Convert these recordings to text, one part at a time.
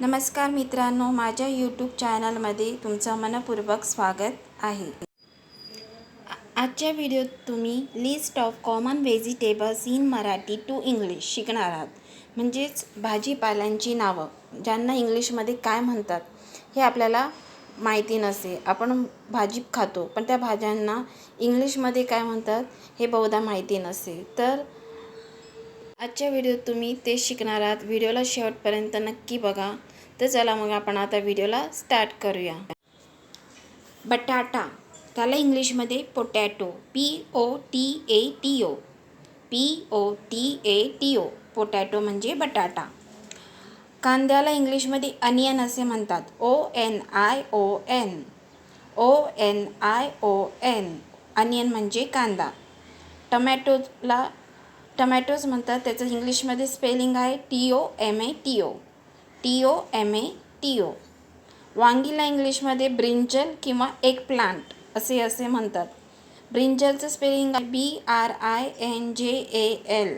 नमस्कार मित्रांनो माझ्या यूट्यूब चॅनलमध्ये तुमचं मनपूर्वक स्वागत आहे. आजच्या व्हिडिओत तुम्ही list of common vegetables in Marathi to English शिकणार आहात. म्हणजेच भाजीपाल्यांची नावं ज्यांना इंग्लिशमध्ये काय म्हणतात हे आपल्याला माहिती नसते. आपण भाजी खातो पण त्या भाज्यांना इंग्लिशमध्ये काय म्हणतात हे बहुधा माहिती नसते. तर आजच्या व्हिडिओत तुम्ही ते शिकणार आहात. व्हिडिओला शेवटपर्यंत नक्की बघा. तर चला मग आपण आता व्हिडिओला स्टार्ट करूया. बटाटा त्याला इंग्लिशमध्ये potato P O T A T O P O T A T O potato म्हणजे बटाटा. कांद्याला इंग्लिशमध्ये onion O N. I O N O N I O N onion N onion म्हणजे कांदा. टमॅटोला टमॅटोज म्हणतात त्याचं इंग्लिशमध्ये स्पेलिंग आहे T O M A T O T O M A T O वांगीला इंग्लिशमध्ये ब्रिंजल किंवा एक प्लांट असे असे म्हणतात. ब्रिंजलचं स्पेलिंग आहे बी R I N J A L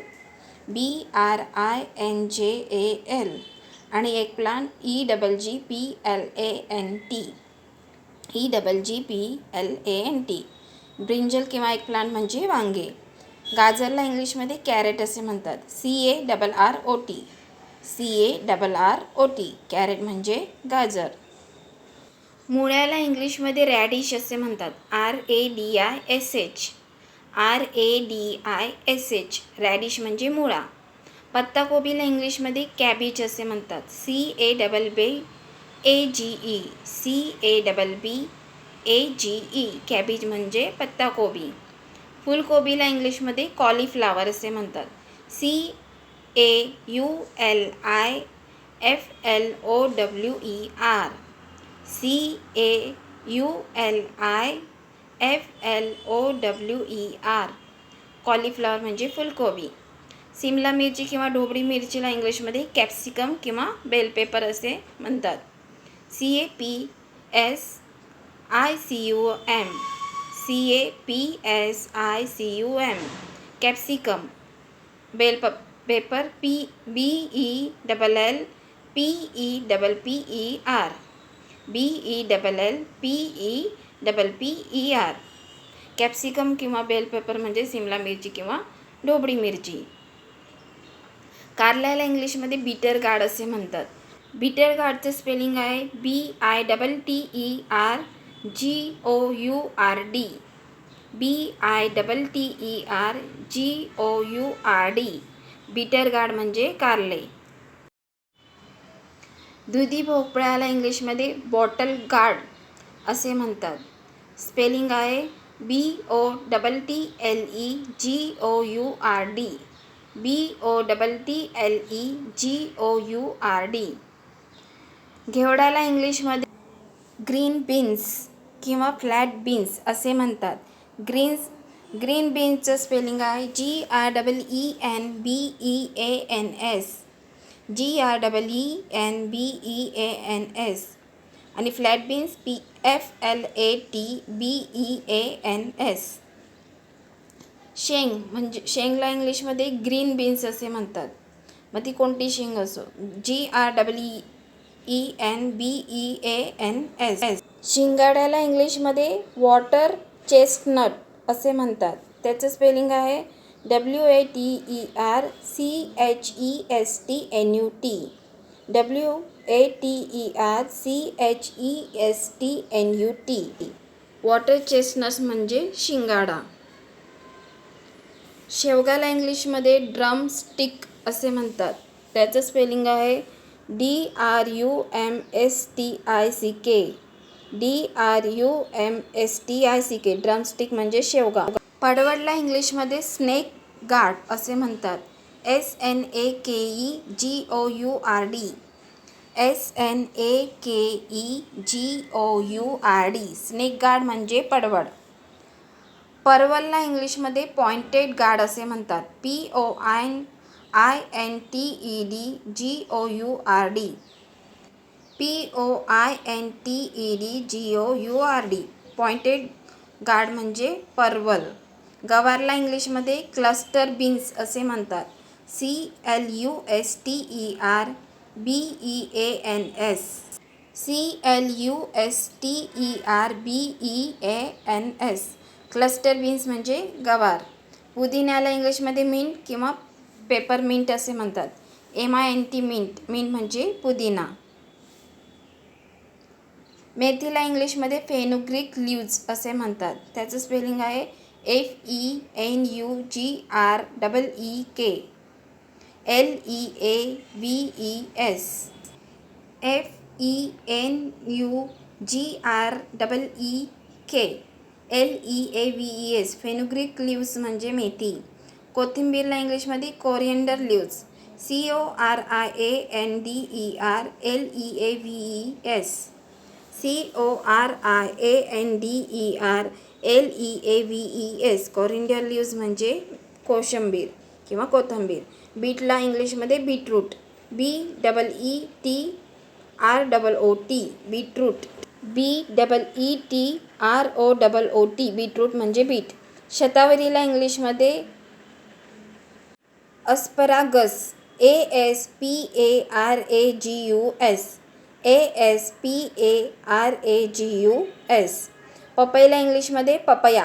B R I N J A L आणि eggplant E double G P L A N T E double G P L A N T brinjal किंवा एक plant म्हणजे वांगे. गाजरला इंग्लिशमध्ये carrot असे म्हणतात. C A double R O T C A double R O T carrot म्हणजे गाजर. मुळ्याला इंग्लिशमध्ये रॅडिश असे म्हणतात. R A D I S H R A D I S H radish म्हणजे मुळा. पत्ताकोबीला इंग्लिशमध्ये कॅबेज असे म्हणतात. C A double B A G E C A double B A G E cabbage म्हणजे पत्ताकोबी. फुलकोबीला इंग्लिशमध्ये कॉलीफ्लावर असे म्हणतात. C A U L I F L O W E R. C A U L I F L O W E R. Cauliflower म्हणजे फुलकोबी. सिमला मिरची किंवा ढोबळी मिरचीला इंग्लिशमध्ये कॅप्सिकम किंवा बेल पेपर असे म्हणतात. C A P S I C U M. C A P S I C U M capsicum bell प pepper P B E double L P E double P E R B E double L P E double P E R capsicum किंवा bell pepper म्हणजे सिमला मिरची किंवा ढोबळी मिरची. कारल्याला इंग्लिशमध्ये beater guard असे म्हणतात. Beater गार्डचं स्पेलिंग आहे B I double T E R G O U R D B I double T E R G O U R D bitter gourd म्हणजे कारले. दुधी भोपळ्याला इंग्लिशमध्ये बॉटल गार्ड असे म्हणतात. स्पेलिंग आहे B O double T L E G O U R D B O double T L E G O U R D घेवड्याला इंग्लिशमध्ये green beans किंवा flat beans असे म्हणतात. ग्रीन्स ग्रीन बीन्सचं spelling आहे G R double E N B E A N S G R double E N B E A N S आणि flat beans P F L A T B E A N S. शेंग म्हणजे शेंगला इंग्लिशमध्ये green beans असे म्हणतात. मग ती कोणती शेंग असो? G R double E E N B E A N S S शिंगाड्याला इंग्लिशमध्ये वॉटर चेस्टनट असे म्हणतात. त्याचं स्पेलिंग आहे W A T E R C H E S T N U T W A T E R C H E S T N U T water chestnuts म्हणजे शिंगाडा. शेवगाला इंग्लिशमध्ये drum stick असे म्हणतात. त्याचं spelling आहे D R U M S T I C K. D R U M S T I C K. Drumstick म्हणजे शेवगा पडवडला इंग्लिशमध्ये स्नेक गार्ड असे म्हणतात. S N A K E G O U R D. S N A K E G O U R D. Snake gourd म्हणजे पडवड परवलला इंग्लिशमध्ये पॉइंटेड गार्ड असे म्हणतात. P O I I N T E D G O U R D P O I N T E D G O U R D pointed gourd म्हणजे पर्वल. गवारला इंग्लिशमध्ये क्लस्टर बीन्स असे म्हणतात. C L U S T E R B E A N S C L U S T E R B E A N S cluster beans म्हणजे गवार. पुदिन्याला इंग्लिशमध्ये minute किंवा पेपर मिंट असे म्हणतात. M I N T mint mint म्हणजे पुदिना. मेथीला इंग्लिशमध्ये फेनुग्रिक ल्यूज असे म्हणतात. त्याचं स्पेलिंग आहे F E N U G R double E K L E A V E S F E N U G R double E K L E A V E S fenugreek leaves म्हणजे मेथी. कोथिंबीरला इंग्लिशमध्ये coriander leaves C O R I A N D E R L E A V E S C O R I A N D E R L E A V E S coriander leaves म्हणजे कोशंबीर किंवा कोथंबीर. बीटला इंग्लिशमध्ये beetroot B double E T R double O T beetroot B double E T R O double O T beetroot म्हणजे beet शतावरीला इंग्लिशमध्ये asparagus A S P A R A G U S A S P A R A G U S. पपईला इंग्लिशमध्ये papaya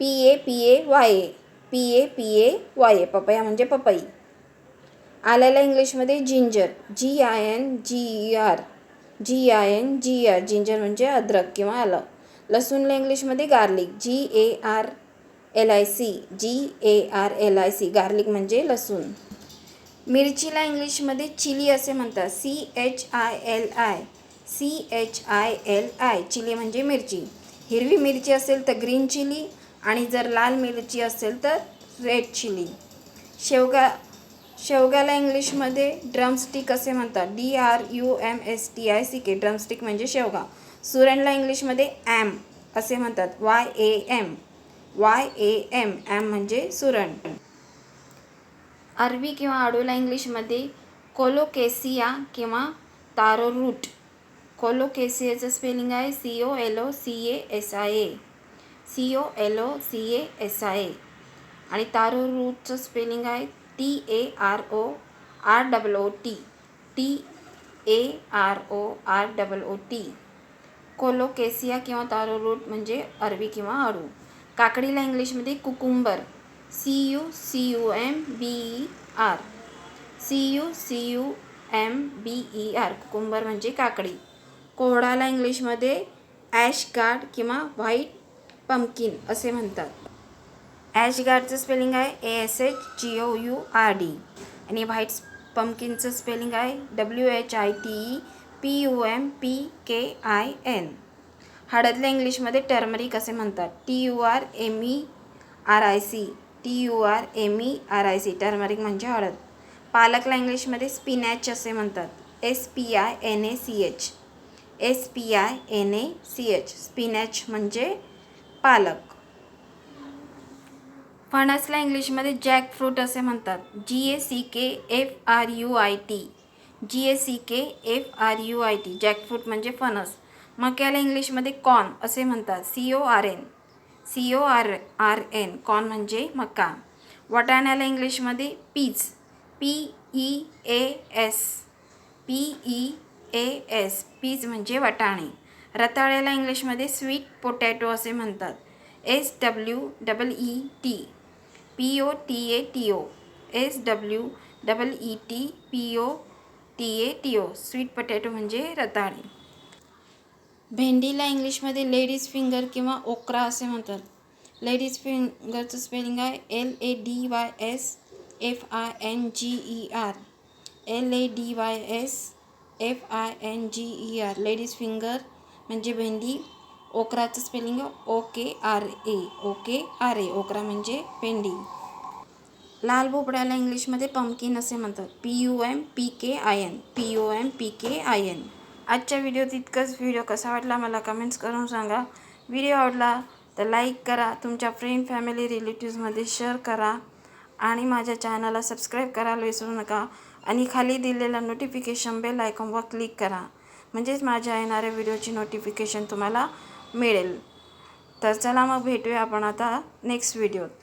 P A P A Y A P A P A Y A papaya म्हणजे पपई. आल्याला इंग्लिशमध्ये ginger G I N G R G I N G R ginger म्हणजे अद्रक किंवा आलं. लसूणला इंग्लिशमध्ये garlic G A R L I C G A R L I C garlic म्हणजे लसूण. मिरचीला इंग्लिशमध्ये चिली असे म्हणतात. I L I C H I L I chilli I chilli म्हणजे मिरची. हिरवी मिरची असेल तर ग्रीन चिली आणि जर लाल मिरची असेल तर रेड चिली. शेवगा शेवग्याला इंग्लिशमध्ये ड्रमस्टिक असे म्हणतात. D R U M S T I C K drumstick म्हणजे शेवगा. सुरणला इंग्लिशमध्ये ॲम असे म्हणतात. Y A M Y A M M म्हणजे सुरण. अरबी किंवा आडूला इंग्लिशमध्ये कोलोकेसिया किंवा तारो रूट कोलोकेसियाचं स्पेलिंग आहे C O L O C A S I A C O L O C A S I A आणि तारो रूटचं स्पेलिंग आहे T A R O R double O T T A R O R double O T colocasia किंवा taro root म्हणजे अरबी किंवा अडू काकडीला इंग्लिशमध्ये cucumber. C U C U M B E R. C U C U M B E R. Cucumber म्हणजे काकडी. कोहडाला इंग्लिशमध्ये ॲश गार्ड किंवा व्हाईट पंपकिन असे म्हणतात. ॲश गार्डचं स्पेलिंग आहे A S H G O U R D. आणि व्हाईट पंपकिनचं स्पेलिंग आहे W H I T E P U M P K I N. हळदला इंग्लिशमध्ये टर्मरिक असे म्हणतात. T U R M E R I C T U R M E R I C turmeric म्हणजे हळद. पालकला इंग्लिशमध्ये spinach असे म्हणतात. S P I N A C H S P I N A C H spinach म्हणजे पालक. फणसला इंग्लिशमध्ये जॅक फ्रूट असे म्हणतात. G A C K F R U I T G A C K F R U I T jackfruit म्हणजे फणस. मक्याला इंग्लिशमध्ये कॉर्न असे म्हणतात. C O R N C O R R N corn म्हणजे मका. वाटाण्याला इंग्लिशमध्ये peas P E A S. P E A S. Peas म्हणजे वाटाणे. रताळ्याला इंग्लिशमध्ये स्वीट पोटॅटो असे म्हणतात. S W double E T. P O T A T O. S W double E T. P O T A T O. Sweet potato म्हणजे रताळे. भेंडीला इंग्लिशमध्ये लेडीज फिंगर किंवा ओकरा असे म्हणतात. लेडीज फिंगरचं स्पेलिंग आहे L A D Y S F I N G E R L A D Y S F I N G E R ladies finger म्हणजे भेंडी ओकराचं spelling O K R A O K R A okra म्हणजे भेंडी. लाल भोपळ्याला इंग्लिशमध्ये pumpkin असे म्हणतात. P U M P K I N P U M P K I N आजच्या व्हिडिओत इतकंच व्हिडिओ कसा वाटला मला कमेंट्स करून सांगा. व्हिडिओ आवडला तर लाईक करा. तुमच्या फ्रेंड फॅमिली रिलेटिव्समध्ये शेअर करा. आणि माझ्या चॅनलला सबस्क्राईब करायला विसरू नका. आणि खाली दिलेला नोटिफिकेशन बेल आयकॉनवर क्लिक करा. म्हणजेच माझ्या येणाऱ्या व्हिडिओची नोटिफिकेशन तुम्हाला मिळेल. तर चला मग भेटूया आपण आता नेक्स्ट व्हिडिओत